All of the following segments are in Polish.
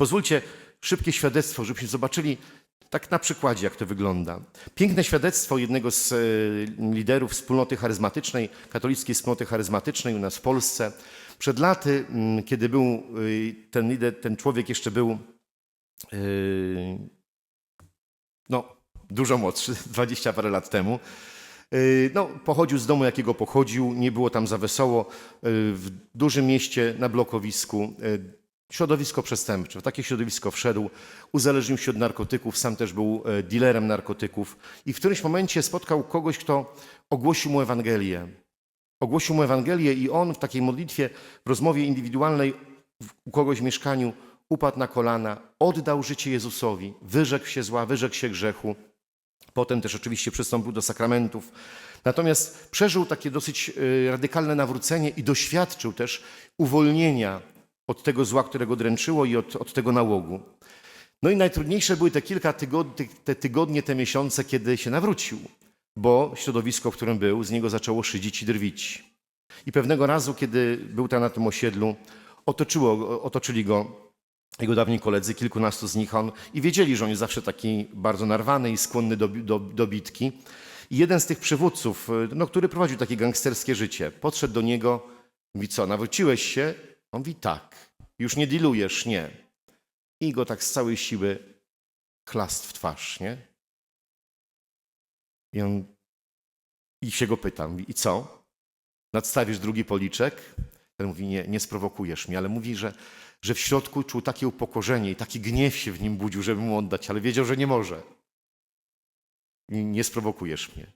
Pozwólcie szybkie świadectwo, żebyśmy zobaczyli tak na przykładzie, jak to wygląda. Piękne świadectwo jednego z e, liderów wspólnoty charyzmatycznej, katolickiej wspólnoty charyzmatycznej u nas w Polsce. Przed laty, mm, kiedy był y, ten lider, ten człowiek jeszcze był y, no, dużo młodszy, 20 parę lat temu. No, pochodził z domu, jakiego pochodził, nie było tam za wesoło. W dużym mieście na blokowisku środowisko przestępcze. W takie środowisko wszedł, uzależnił się od narkotyków, sam też był yy, dealerem narkotyków i w którymś momencie spotkał kogoś, kto ogłosił mu Ewangelię. Ogłosił mu Ewangelię i on w takiej modlitwie, w rozmowie indywidualnej u kogoś w mieszkaniu upadł na kolana, oddał życie Jezusowi, wyrzekł się zła, wyrzekł się grzechu. Potem też oczywiście przystąpił do sakramentów. Natomiast przeżył takie dosyć y, radykalne nawrócenie i doświadczył też uwolnienia od tego zła, które go dręczyło i od, od tego nałogu. No i najtrudniejsze były te kilka tygodni, te tygodnie, te miesiące, kiedy się nawrócił, bo środowisko, w którym był, z niego zaczęło szydzić i drwić. I pewnego razu, kiedy był tam na tym osiedlu, otoczyło, otoczyli go jego dawni koledzy, kilkunastu z nich, on, i wiedzieli, że on jest zawsze taki bardzo narwany i skłonny do, do, do bitki. I jeden z tych przywódców, no, który prowadził takie gangsterskie życie, podszedł do niego, mówi, co, nawróciłeś się? On mówi, tak. Już nie dilujesz, nie. I go tak z całej siły chlast w twarz, nie? I on, i się go pyta, mówi, i co? Nadstawisz drugi policzek? Ten mówi, nie, nie sprowokujesz mnie, ale mówi, że, że w środku czuł takie upokorzenie i taki gniew się w nim budził, żeby mu oddać, ale wiedział, że nie może. Nie, nie sprowokujesz mnie.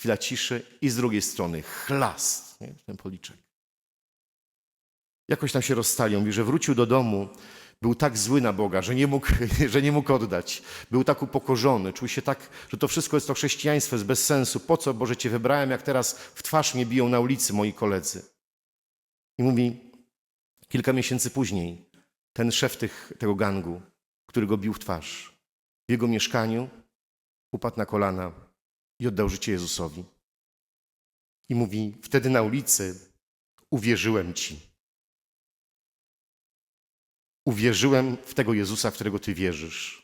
Chwila ciszy i z drugiej strony chlast, nie? ten policzek. Jakoś tam się rozstali. Mówi, że wrócił do domu, był tak zły na Boga, że nie mógł, że nie mógł oddać. Był tak upokorzony, czuł się tak, że to wszystko jest to chrześcijaństwo, jest bez sensu. Po co, Boże, Cię wybrałem, jak teraz w twarz mnie biją na ulicy moi koledzy. I mówi, kilka miesięcy później, ten szef tych, tego gangu, który go bił w twarz, w jego mieszkaniu upadł na kolana i oddał życie Jezusowi. I mówi, wtedy na ulicy uwierzyłem Ci. Uwierzyłem w tego Jezusa, w którego Ty wierzysz.